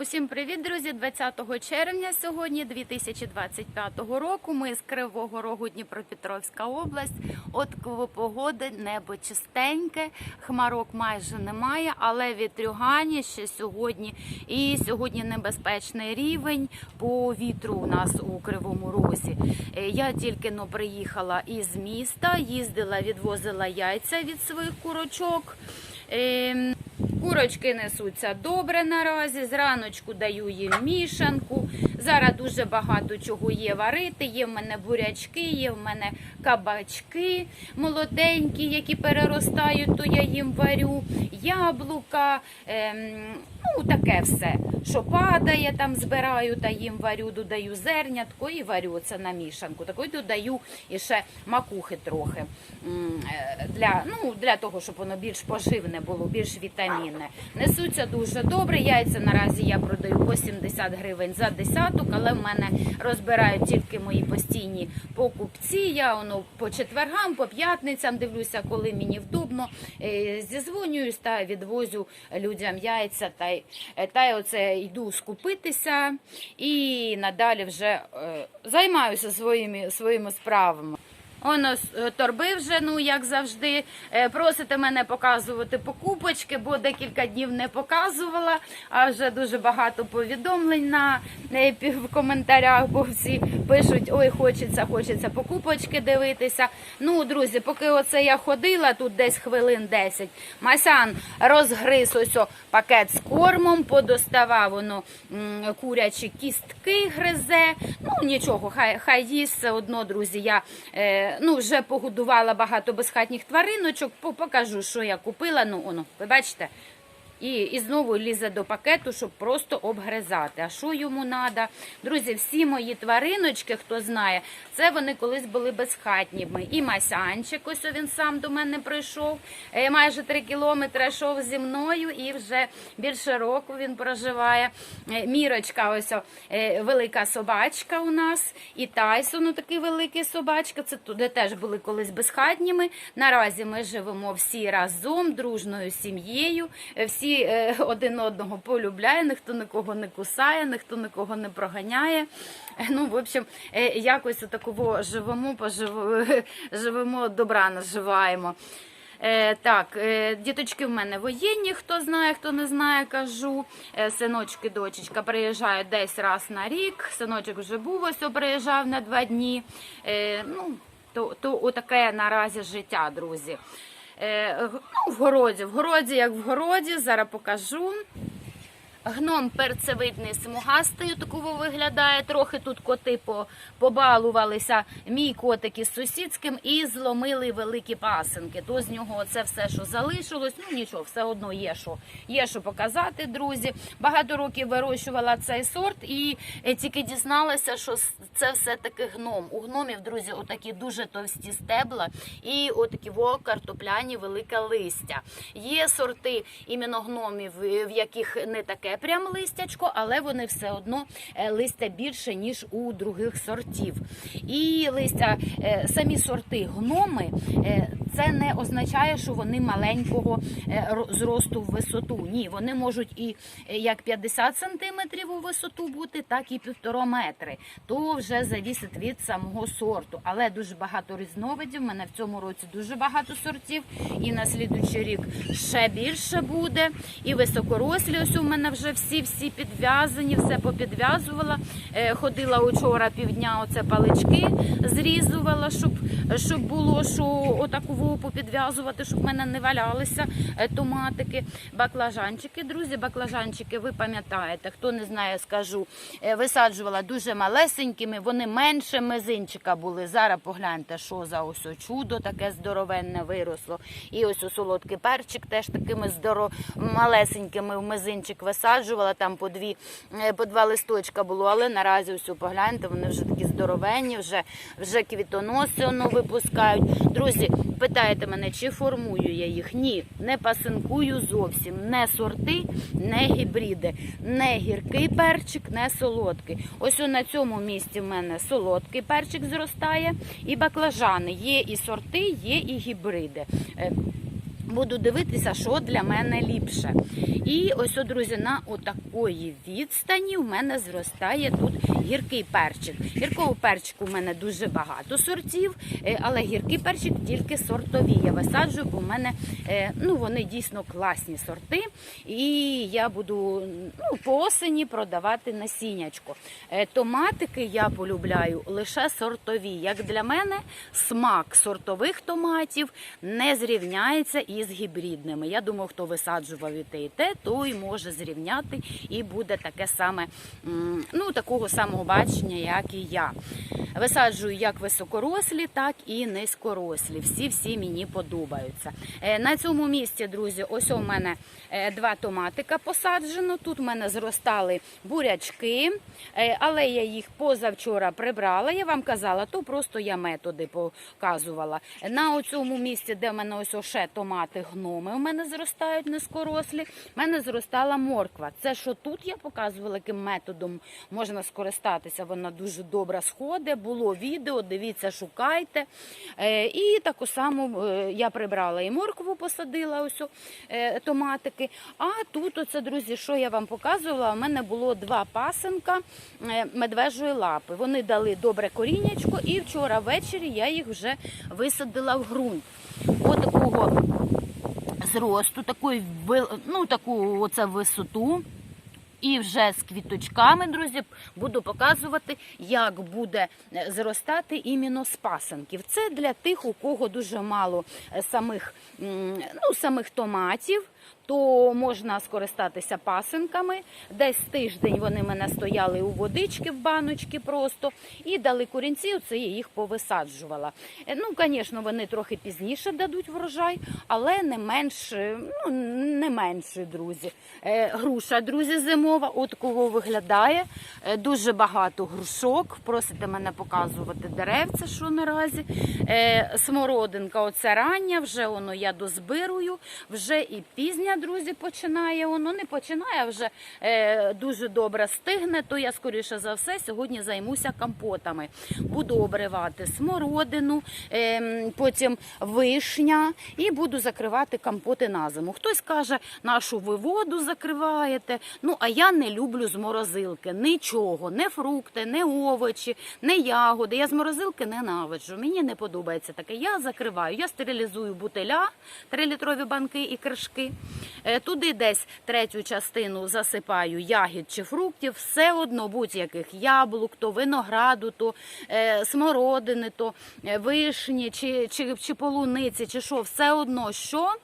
Усім привіт, друзі! 20 червня сьогодні 2025 року. Ми з Кривого Рогу Дніпропетровська область. От погоди, небо чистеньке, хмарок майже немає, але вітрюгані ще сьогодні. І сьогодні небезпечний рівень по вітру у нас у Кривому Розі. Е, Я тільки но приїхала із міста, їздила, відвозила яйця від своїх курочок. Курочки несуться добре наразі. Зраночку даю їм мішанку. Зараз дуже багато чого є варити. Є в мене бурячки, є в мене кабачки молоденькі, які переростають, то я їм варю. Яблука, ем, ну таке все. Що падає, там збираю та їм варю, додаю зернятко і варю це на мішанку. Такою додаю і ще макухи трохи е, для, ну, для того, щоб воно більш поживне було, більш вітамінне. Несуться дуже добре. Яйця наразі я продаю по 70 гривень за десяток, але в мене розбирають тільки мої постійні покупці. Я воно по четвергам, по п'ятницям дивлюся, коли мені вдобно. Е, Зізвонююсь та відвозю людям яйця. Та е, та оце йду скупитися і надалі вже е, займаюся своїми своїми справами. Воно е, торби вже, ну як завжди, Е, просите мене показувати покупочки, бо декілька днів не показувала, а вже дуже багато повідомлень на е, в коментарях, бо всі пишуть: ой, хочеться, хочеться покупочки дивитися. Ну, друзі, поки оце я ходила, тут десь хвилин 10, Масян розгриз ось пакет з кормом, подоставав воно курячі кістки гризе. Ну нічого, хай хай їсть все одно, друзі. Я ну, вже погодувала багато безхатніх твариночок. по- Покажу, що я купила. Ну, оно, ви бачите. І, і знову лізе до пакету, щоб просто обгризати. А що йому треба? Друзі, всі мої твариночки, хто знає, це вони колись були безхатніми. І Масянчик, ось він сам до мене прийшов. е, Майже три кілометри йшов зі мною, і вже більше року він проживає. Е, Мірочка, ось е, велика собачка у нас. І Тайсон, такий великий собачка. Це туди теж були колись безхатніми. Наразі ми живемо всі разом, дружною сім'єю. Е, Всі е, один одного полюбляє, ніхто нікого не кусає, ніхто нікого не проганяє. Е, Ну, в общем, е, якось такого живемо, пожив... живемо, добра наживаємо. Е, так, е, діточки в мене воєнні, хто знає, хто не знає, кажу. Е, синочки, дочечка приїжджають десь раз на рік. Синочок вже був ось приїжджав на два дні. Е, ну, то, то отаке наразі життя, друзі. Е, ну, в городі, в городі, як в городі, зараз покажу. Гном перцевидний смугастий такого виглядає. Трохи тут коти побалувалися. Мій котик із сусідським і зломили великі пасенки. То з нього це все, що залишилось. Ну нічого, все одно є що, є що показати, друзі. Багато років вирощувала цей сорт і е, тільки дізналася, що це все таки гном. У гномів, друзі, отакі дуже товсті стебла і отакі во картопляні велике листя. Є сорти іменно гномів, е, в яких не таке прям листячко, але вони все одно е, листя більше, ніж у других сортів. І листя, е, самі сорти гноми, е, це не означає, що вони маленького е, зросту в висоту. Ні, вони можуть і е, як 50 сантиметрів у висоту бути, так і півтора метри. То вже завісить від самого сорту. Але дуже багато різновидів. У мене в цьому році дуже багато сортів. І на слідуючий рік ще більше буде. І високорослі, ось у мене вже всі-всі підв'язані, все попідв'язувала. Е, Ходила учора півдня, оце палички зрізувала, щоб, щоб було що отаку вопу підв'язувати, щоб в мене не валялися е, томатики, баклажанчики. Друзі, баклажанчики, ви пам'ятаєте, хто не знає, скажу. е, Висаджувала дуже малесенькими, вони менше мизинчика були. Зараз погляньте, що за ось чудо таке здоровенне виросло. І ось у солодкий перчик теж такими здоро... малесенькими в мизинчик висаджувала, там по дві, е, по два листочка було, але наразі ось погляньте, вони вже такі здоровенні, вже, вже квітоноси воно випускають. Друзі, питаєте мене, чи формую я їх? Ні, не пасинкую зовсім. Не сорти, не гібриди, не гіркий перчик, не солодкий. Ось на цьому місці в мене солодкий перчик зростає і баклажани. Є і сорти, є і гібриди. Буду дивитися, що для мене ліпше. І ось, друзі, на отакої відстані в мене зростає тут гіркий перчик. Гіркого перчику в мене дуже багато сортів, е, але гіркий перчик тільки сортові. Я висаджую, бо в мене е, ну, вони дійсно класні сорти. І я буду ну, по осені продавати насіннячко. Е, Томатики я полюбляю лише сортові. Як для мене, смак сортових томатів не зрівняється із гібридними. Я думаю, хто висаджував і те, і те, той може зрівняти і буде таке саме, ну такого самого бачення, як і я. Висаджую як високорослі, так і низькорослі. Всі всі мені подобаються. Е, На цьому місці, друзі, ось у мене е, два томатика посаджено. Тут у мене зростали бурячки, е, але я їх позавчора прибрала. Я вам казала, то просто я методи показувала. На цьому місці, де в мене ось ще томати, гноми у мене зростають низькорослі. У мене зростала морква. Це що тут я показувала, яким методом можна скористатися. Вона дуже добре сходить. Було відео, дивіться, шукайте. Е, І таку саму е, я прибрала і моркву посадила, ось е, томатики. А тут, оце, друзі, що я вам показувала, у мене було два пасенка медвежої лапи. Вони дали добре коріннячко, і вчора ввечері я їх вже висадила в ґрунт. Отакого зросту, вил- ну, таку оце висоту. І вже з квіточками, друзі, буду показувати, як буде е, зростати іменно з пасенків. Це для тих, у кого дуже мало е, самих, ну, самих томатів. То можна скористатися пасенками. Десь тиждень вони мене стояли у водички в баночки просто і дали корінці, це я їх повисаджувала. Е, Ну, звісно, вони трохи пізніше дадуть врожай, але не менш, е, ну, не менше, друзі. Е, Груша, друзі, зимова, от кого виглядає. Дуже багато грушок. Просите мене показувати деревця, що наразі. Смородинка, оце рання, вже воно я дозбирую, вже і пізня, друзі, починає. Воно не починає, вже е, дуже добре стигне, то я, скоріше за все, сьогодні займуся компотами. Буду обривати смородину, е, потім вишня і буду закривати компоти на зиму. Хтось каже, нашу ви воду закриваєте. Ну, а я не люблю з морозилки нічого, не фрукти, не овочі, не ягоди. Я з морозилки ненавиджу. Мені не подобається таке. Я закриваю, я стерилізую бутиля, 3-літрові банки і кришки. Е, Туди десь третю частину засипаю ягід чи фруктів, все одно будь-яких яблук, то винограду, то е, смородини, то е, вишні, чи, чи, чи полуниці, чи що, все одно що.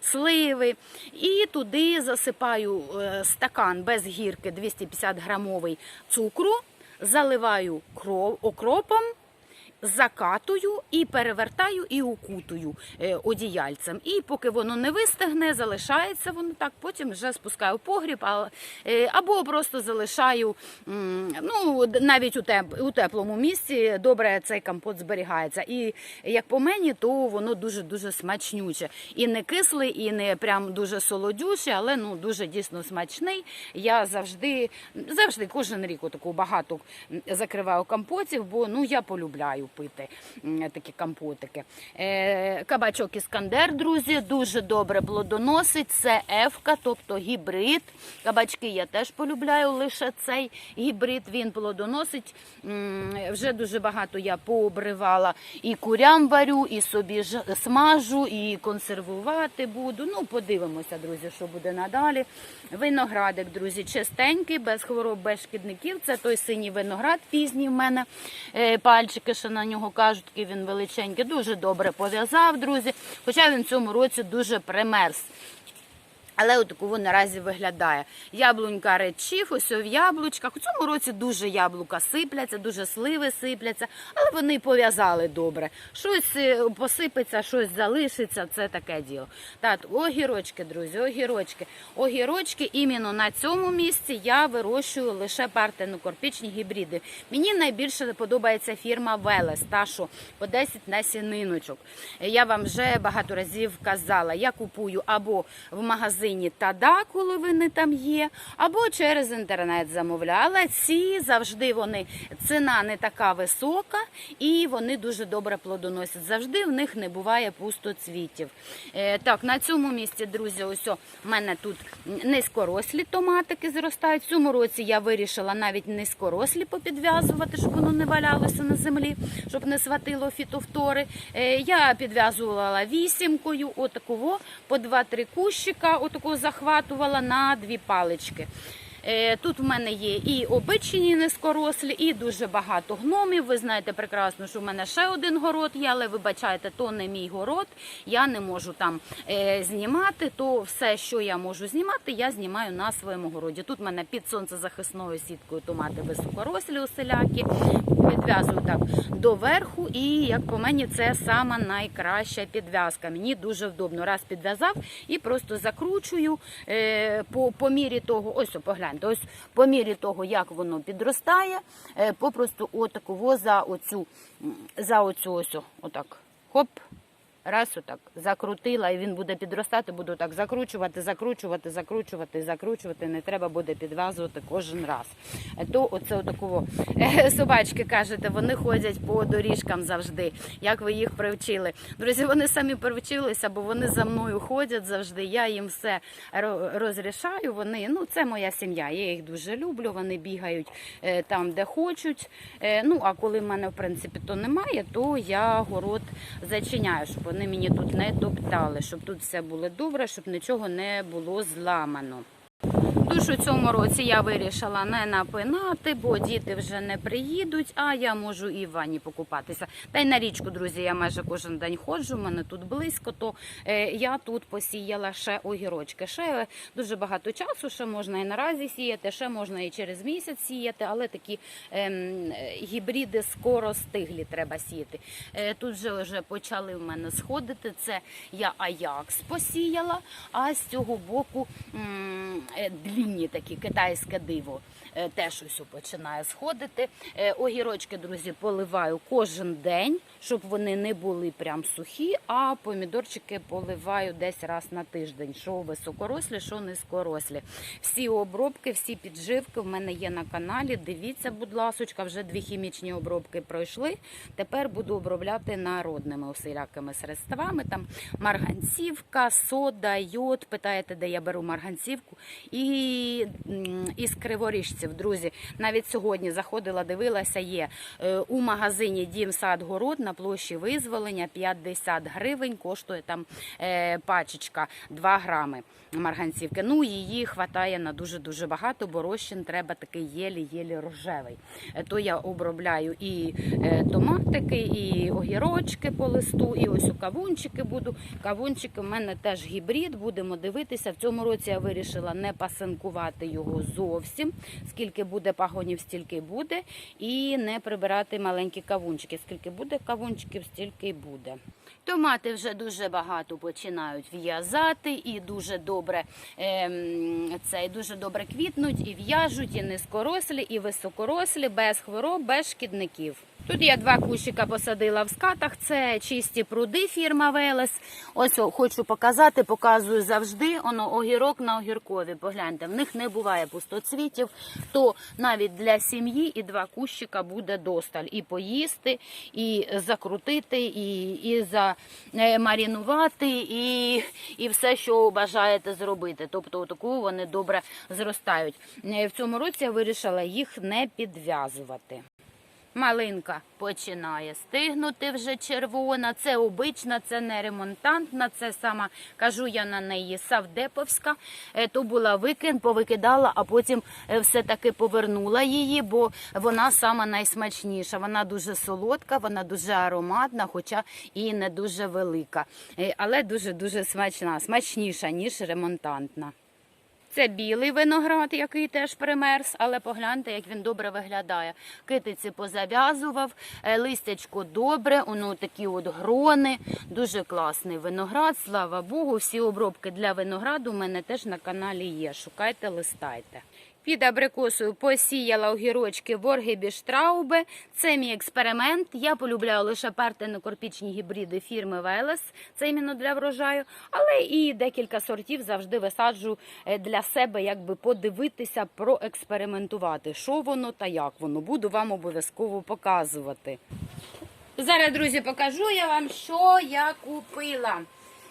Сливи, і туди засипаю стакан без гірки 250 грамовий цукру, заливаю кров, окропом, закатую і перевертаю і укутую е, одіяльцем. І поки воно не вистигне, залишається воно так, потім вже спускаю погріб, е, або просто залишаю ну, навіть у, теплому місці добре цей компот зберігається. І як по мені, то воно дуже-дуже смачнюче. І не кисле, і не прям дуже солодюче, але ну, дуже дійсно смачний. Я завжди, завжди кожен рік отаку багато закриваю компотів, бо ну, я полюбляю пити такі компотики. Е, кабачок іскандер, друзі, дуже добре плодоносить. Це ефка, тобто гібрид. Кабачки я теж полюбляю лише цей гібрид. Він плодоносить. Вже дуже багато я пообривала і курям варю, і собі смажу, і консервувати буду. Ну, подивимося, друзі, що буде надалі. Виноградик, друзі, чистенький, без хвороб, без шкідників. Це той синій виноград пізній в мене. Е, Пальчики, що на нього кажуть, такий він величенький. Дуже добре пов'язав, друзі. Хоча він цьому році дуже примерз. Але отаку наразі виглядає. Яблунька речів, ось в яблучках. У цьому році дуже яблука сипляться, дуже сливи сипляться, але вони пов'язали добре. Щось е, посипеться, щось залишиться. Це таке діло. Так, огірочки, друзі, огірочки. Огірочки іменно на цьому місці я вирощую лише партенокорпічні гібриди. Мені найбільше подобається фірма Велес, та що по 10 насіниночок. Я вам вже багато разів казала, я купую або в магазині магазині Тада, коли вони там є, або через інтернет замовляла. Ці завжди вони ціна не така висока і вони дуже добре плодоносять. Завжди в них не буває пустоцвітів. Е, так, на цьому місці, друзі, ось в мене тут низькорослі томатики зростають. В цьому році я вирішила навіть низькорослі попідв'язувати, щоб воно не валялося на землі, щоб не сватило фітофтори. Е, я підв'язувала вісімкою, отакого, по 2-3 кущика, отакого захватувала на дві палички. Е, Тут в мене є і обичні низькорослі, і дуже багато гномів. Ви знаєте прекрасно, що в мене ще один город є, але вибачайте, то не мій город. Я не можу там е, знімати. То все, що я можу знімати, я знімаю на своєму городі. Тут в мене під сонцезахисною сіткою томати високорослі оселяки. Підв'язую так доверху, і як по мені, це сама найкраща підв'язка. Мені дуже вдобно. Раз підв'язав і просто закручую е, по, мірі того, ось о, ось по мірі того, як воно підростає, е, попросту отаково за оцю, за оцю ось, отак, хоп. Раз отак закрутила, і він буде підростати, буду так закручувати, закручувати, закручувати, закручувати. Не треба буде підв'язувати кожен раз. Е, То оце отакого е, собачки кажете, вони ходять по доріжкам завжди. Як ви їх привчили? Друзі, вони самі привчилися, бо вони за мною ходять завжди. Я їм все розрішаю. Вони ну це моя сім'я. Я їх дуже люблю. Вони бігають е, там, де хочуть. Ну а коли в мене в принципі то немає, то я город зачиняю, щоб вони мені тут не топтали, щоб тут все було добре, щоб нічого не було зламано. Душ у цьому році я вирішила не напинати, бо діти вже не приїдуть, а я можу і в ванні покупатися. Та й на річку, друзі, я майже кожен день ходжу, в мене тут близько, то е, я тут посіяла ще огірочки. Ще дуже багато часу, ще можна і наразі сіяти, ще можна і через місяць сіяти, але такі ем, гібриди скоро стиглі треба сіяти. Е, тут вже вже почали в мене сходити. Це я Аякс посіяла, а з цього боку м, е, такі китайське диво. Е, Теж ось починає сходити. Е, Огірочки, друзі, поливаю кожен день, щоб вони не були прям сухі, а помідорчики поливаю десь раз на тиждень. Що високорослі, що низькорослі. Всі обробки, всі підживки в мене є на каналі. Дивіться, будь ласочка, вже дві хімічні обробки пройшли. Тепер буду обробляти народними усілякими средствами. Там марганцівка, сода, йод. Питаєте, де я беру марганцівку. І із криворіжців, друзі. Навіть сьогодні заходила, дивилася, є е, у магазині Дім сад город на площі визволення 50 гривень. Коштує там е, пачечка 2 грами марганцівки. Ну, її хватає на дуже дуже багато, бо розчин треба такий єлі-єлі рожевий. Е, То я обробляю і томатики, і огірочки по листу, і ось у кавунчики буду. Кавунчики в мене теж гібрид. Будемо дивитися. В цьому році я вирішила не пасинкувати його зовсім. Скільки буде пагонів, стільки буде, і не прибирати маленькі кавунчики. Скільки буде кавунчиків, стільки й буде. Томати вже дуже багато починають в'язати і дуже добре ем, це дуже добре квітнуть, і в'яжуть, і низькорослі, і високорослі, без хвороб, без шкідників. Тут я два кущика посадила в скатах. Це чисті пруди фірма Велес. Ось хочу показати, показую завжди. Воно огірок на огіркові. Погляньте, в них не буває пустоцвітів. То навіть для сім'ї і два кущика буде досталь. І поїсти, і закрутити, і, і замарінувати, і, і все, що бажаєте зробити. Тобто, отаку вони добре зростають. Е, В цьому році я вирішила їх не підв'язувати. Малинка починає стигнути вже червона. Це обична, це не ремонтантна, це сама, кажу я на неї, савдеповська. Е, То була викин, повикидала, а потім е, все-таки повернула її, бо вона сама найсмачніша. Вона дуже солодка, вона дуже ароматна, хоча і не дуже велика. Е, Але дуже-дуже смачна, смачніша, ніж ремонтантна. Це білий виноград, який теж примерз, але погляньте, як він добре виглядає. Китиці позав'язував, е, листячко добре, воно такі от грони. Дуже класний виноград, слава Богу. Всі обробки для винограду у мене теж на каналі є. Шукайте, листайте. Під абрикосою посіяла огірочки Воргебіштраубе. Це мій експеримент. Я полюбляю лише партено-корпічні гібриди фірми Велес. Це іменно для врожаю. Але і декілька сортів завжди висаджу е, для себе, якби подивитися, проекспериментувати, що воно та як воно. Буду вам обов'язково показувати. Зараз, друзі, покажу я вам, що я купила.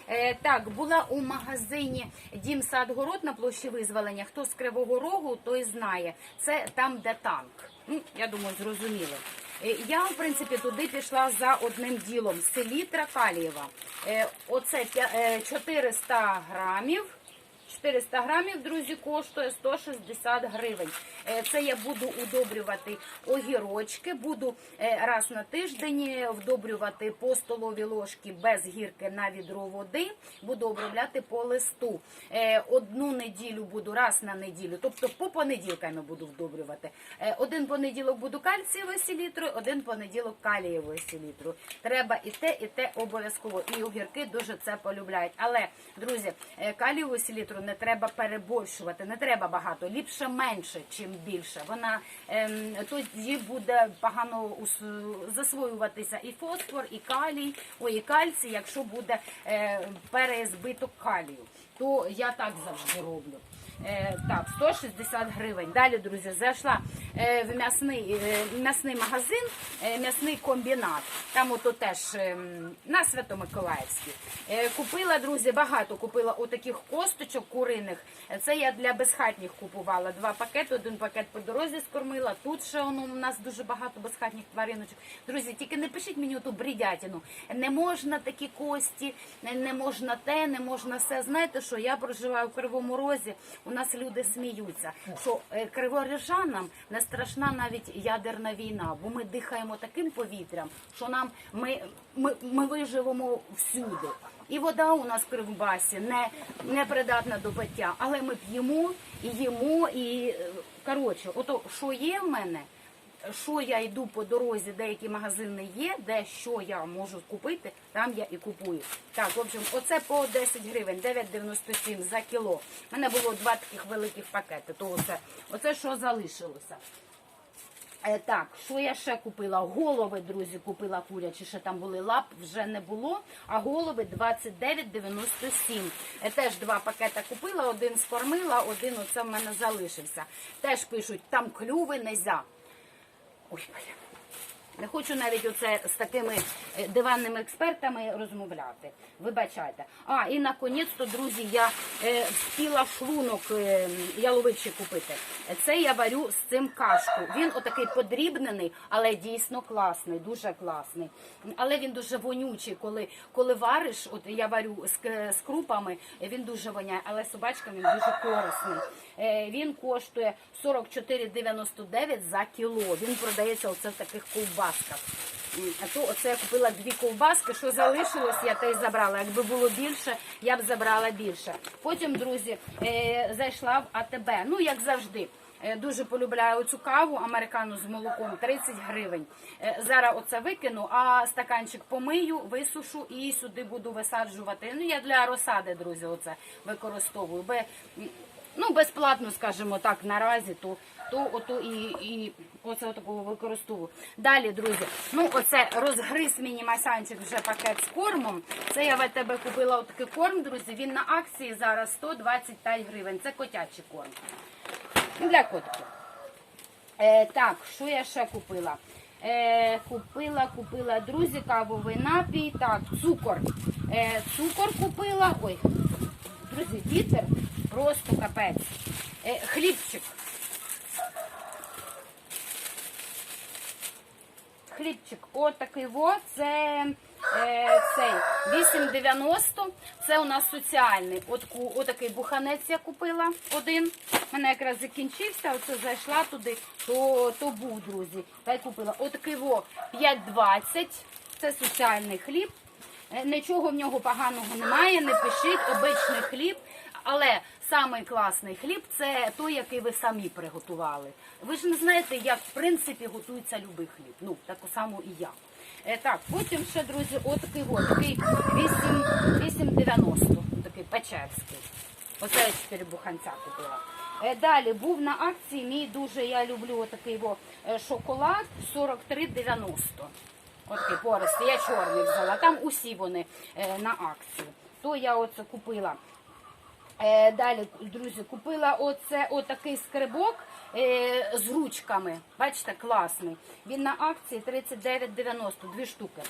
Е, так, була у магазині Дім Садгород на площі визволення. Хто з Кривого Рогу, той знає. Це там, де танк. Ну, я думаю, зрозуміло. Е, Я, в принципі, туди пішла за одним ділом. Селітра калієва. Е, Оце п'я- е, 400 грамів. 400 грамів, друзі, коштує 160 гривень. Е, Це я буду удобрювати огірочки, буду е, раз на тиждень вдобрювати по столовій ложки без гірки на відро води, буду обробляти по листу. Е, Одну неділю буду раз на неділю, тобто по понеділкам я буду вдобрювати. Е, Один понеділок буду кальцієвою селітрою, один понеділок калієвою селітрою. Треба і те, і те обов'язково. І огірки дуже це полюбляють. Але, друзі, е, калієву селітру не треба переборщувати, не треба багато, ліпше менше, чим більше. Вона ем, тоді буде погано засвоюватися і фосфор, і калій, ой, і кальцій, якщо буде е, перезбиток калію. То я так завжди роблю. Е, так, 160 гривень. Далі, друзі, зайшла е, в м'ясний, е, м'ясний магазин, м'ясний комбінат. Там ото теж на Свято-Миколаївській. Купила, друзі, багато купила отаких косточок куриних. Це я для безхатніх купувала. Два пакети, один пакет по дорозі скормила. Тут ще воно, у нас дуже багато безхатніх твариночок. Друзі, тільки не пишіть мені ту брідятину. Не можна такі кості, не можна те, не можна все. Знаєте що? Я проживаю в Кривому Розі. У нас люди сміються, що е, криворіжанам не страшна навіть ядерна війна, бо ми дихаємо таким повітрям, що нам ми, ми, ми виживемо всюди. І вода у нас в Кривбасі не, не придатна до пиття, але ми п'ємо і їмо, і е, коротше, ото що є в мене, що я йду по дорозі, деякі магазини є, де що я можу купити, там я і купую. Так, в общем, оце по 10 гривень, 9,97 за кіло. У мене було два таких великих пакети. То оце, оце що залишилося. Е, так, що я ще купила? Голови, друзі, купила курячі, ще там були лап, вже не було. А голови 29,97. Е, теж два пакета купила, один скормила, один оце в мене залишився. Теж пишуть, там клюви нельзя. Ой, бля. Не хочу навіть оце з такими е, диванними експертами розмовляти. Вибачайте. А, і наконець-то, друзі, я е, встигла шлунок е, яловичий купити. Це я варю з цим кашку. Він отакий подрібнений, але дійсно класний, дуже класний. Але він дуже вонючий, коли, коли вариш, от я варю з, з крупами, він дуже воняє, але собачкам він дуже корисний. Е, Він коштує 44,99 за кіло. Він продається оце в таких ковбасках. А то оце я купила дві ковбаски, що залишилось, я те й забрала. Якби було більше, я б забрала більше. Потім, друзі, е, зайшла в АТБ. Ну, як завжди. Е, Дуже полюбляю цю каву американу з молоком 30 гривень. Е, Зараз оце викину, а стаканчик помию, висушу і сюди буду висаджувати. Ну я для розсади, друзі, оце використовую. Ну безплатно, скажімо так, наразі, то то ото і, і оце такого використовую. Далі, друзі, ну оце розгриз мені масянчик вже пакет з кормом. Це я в тебе купила отакий корм, друзі. Він на акції зараз 125 гривень. Це котячий корм. Ну, Для котиків. Е, так, що я ще купила? Е, купила, купила, друзі, кавовий напій. Так, цукор. Е, цукор купила. Ой, друзі, вітер просто капець. Е, хлібчик. Хлібчик, отакий во, це е, цей 8,90. Це у нас соціальний. От, отакий буханець я купила один. У мене якраз закінчився, оце зайшла туди, то, то був, друзі. Та й купила. Отакий во 5,20. Це соціальний хліб. Е, Нічого в нього поганого немає, не пишіть, обичний хліб. Але самий класний хліб це той, який ви самі приготували. Ви ж не знаєте, як в принципі готується любий хліб. Ну, так само і я. Е, так, потім ще, друзі, отакий от, такий 8, 8,90, такий печерський. Оце я 4 буханця купила. Е, Далі був на акції мій дуже, я люблю отакий во, е, шоколад 43,90. Отакий пористий, я чорний взяла. Там усі вони на акції. То я оце купила. Е, далі, друзі, купила оце отакий скрибок е, з ручками. Бачите, класний. Він на акції 39,90, дві штуки.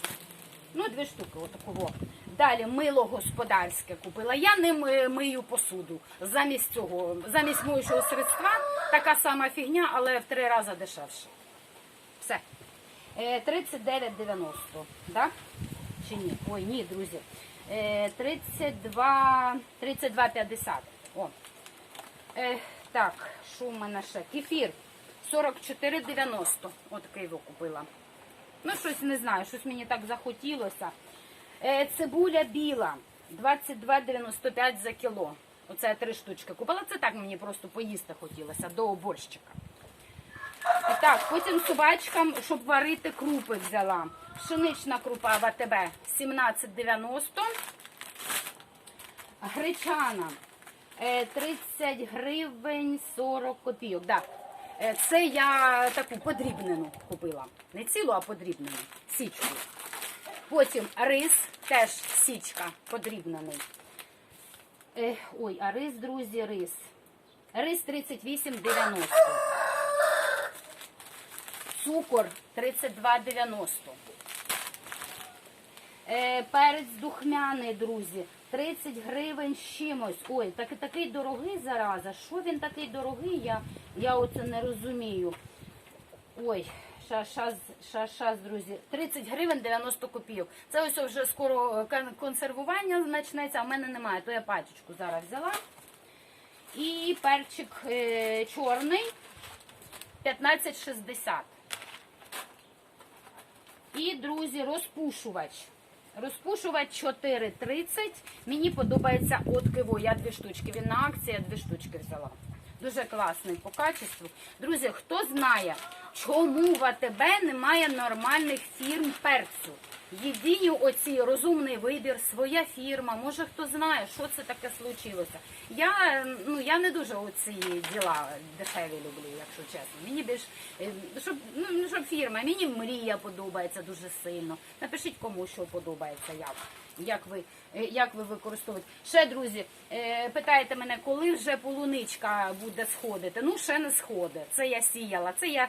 Ну, дві штуки, отакого. Далі мило господарське купила. Я ним е, мию посуду. Замість цього, замість моючого средства, така сама фігня, але в три рази дешевше. Все. Е, 39,90, да? Чи ні? Ой, ні, друзі. Е, 32, 32,50. О. Е, так, що в мене ще? Кефір 44,90. Отакий його купила. Ну, щось не знаю, щось мені так захотілося. Е, цибуля біла 22,95 за кіло. Оце три штучки купила. Це так мені просто поїсти хотілося до борщика. І так, потім собачкам, щоб варити крупи взяла. Пшенична крупа в АТБ 17,90. Гречана е, 30 гривень 40 копійок. Да. Е, Це я таку подрібнену купила. Не цілу, а подрібнену. Січку. Потім рис, теж січка подрібнений. Е, Ой, а рис, друзі, рис. Рис 38,90. Цукор 32,90. Е, перець духмяний, друзі. 30 гривень з чимось. Ой, так, такий дорогий зараза. Що він такий дорогий? Я, я оце не розумію. Ой, щас, щас, щас, щас, друзі. 30 гривень 90 копійок. Це ось вже скоро е, консервування почнеться, а в мене немає. То я пачечку зараз взяла. І перчик е, чорний 15,60. І, друзі, розпушувач. Розпушувач 4,30. Мені подобається от киво. Я дві штучки. Він на акції, я дві штучки взяла. Дуже класний по качеству. Друзі, хто знає, чому в АТБ немає нормальних фірм перцю? Єдині оці розумний вибір, своя фірма. Може хто знає, що це таке случилося. Я ну я не дуже оці діла дешеві люблю, якщо чесно. Мені більш е, щоб ну щоб фірма. Мені мрія подобається дуже сильно. Напишіть кому що подобається, як. Як ви, е, як ви використовуєте? Ще, друзі, е, питаєте мене, коли вже полуничка буде сходити? Ну, ще не сходить. Це я сіяла. Це я